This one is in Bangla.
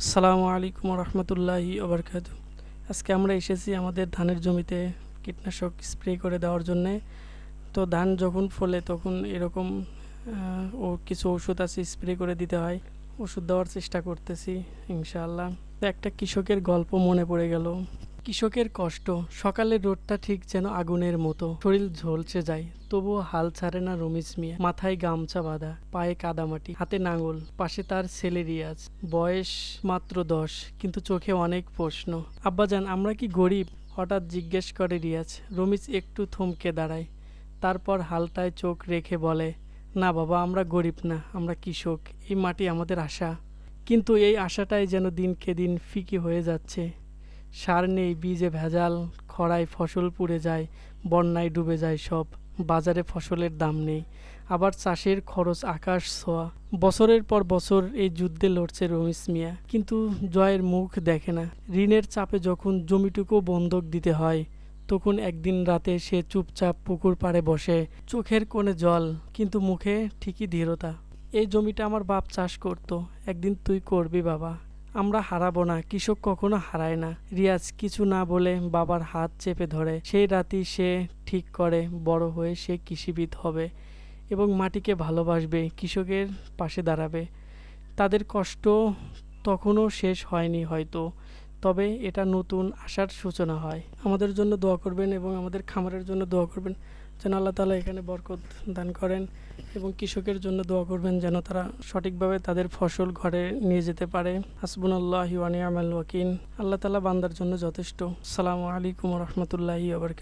আসসালামু আলাইকুম রহমতুল্লাহি ওবরকাত। আজকে আমরা এসেছি আমাদের ধানের জমিতে কীটনাশক স্প্রে করে দেওয়ার জন্যে। তো ধান যখন ফলে তখন এরকম ও কিছু ওষুধ আছে স্প্রে করে দিতে হয়। ওষুধ দেওয়ার চেষ্টা করতেছি ইনশাআল্লাহ। একটা কৃষকের গল্প মনে পড়ে গেল। কৃষকের কষ্ট। সকালে রোদটা ঠিক যেন আগুনের মতো। শরীর ঝলসে যায়, তবুও হাল ছাড়ে না রমিজ মিয়া। মাথায় গামছা বাঁধা, পায়ে কাদামাটি, হাতে নাঙল, পাশে তার ছেলে রিয়াজ। বয়স মাত্র দশ, কিন্তু চোখে অনেক প্রশ্ন। আব্বাজান, আমরা কি গরিব? হঠাৎ জিজ্ঞেস করে রিয়াজ। রমিজ একটু থমকে দাঁড়ায়। তারপর হালটায় চোখ রেখে বলে, না বাবা, আমরা গরিব না, আমরা কৃষক। এই মাটি আমাদের আশা। কিন্তু এই আশাটাই যেন দিনকে দিন ফিকি হয়ে যাচ্ছে। সার নেই, বীজে ভেজাল, খরায় ফসল পুড়ে যায়, বন্যায় ডুবে যায় সব, বাজারে ফসলের দাম নেই। আবার চাষের খরচ আকাশ ছোঁয়া। বছরের পর বছর এই যুদ্ধে লড়ছে রমিস মিয়া। কিন্তু জয়ের মুখ দেখে না। ঋণের চাপে যখন জমিটুকু বন্ধক দিতে হয়, তখন একদিন রাতে সে চুপচাপ পুকুর পাড়ে বসে, চোখের কোণে জল, কিন্তু মুখে ঠিকই দৃঢ়তা এই জমিটা আমার বাপ চাষ করত। একদিন তুই করবি বাবা। আমরা হারাবো না, কৃষক কখনো হারায় না। রিয়াজ কিছু না বলে বাবার হাত চেপে ধরে। সেই রাতেই সে ঠিক করে, বড় হয়ে সে কৃষিবিদ হবে এবং মাটিকে ভালোবাসবে, কৃষকের পাশে দাঁড়াবে। তাদের কষ্ট তখনও শেষ হয়নি হয়তো, তবে এটা নতুন আশার সূচনা হয়। আমাদের জন্য দোয়া করবেন এবং আমাদের খামারের জন্য দোয়া করবেন। যেন আল্লাহ তালা এখানে বরকত দান করেন এবং কৃষকের জন্য দোয়া করবেন যেন তারা সঠিকভাবে তাদের ফসল ঘরে নিয়ে যেতে পারে। হাসবুন আল্লাহ ওয়ানিয়ামাল ওয়াকিন আল্লাহ তালা বান্দার জন্য যথেষ্ট। সালামু আলাইকুম রহমতুল্লাহি আবরকাত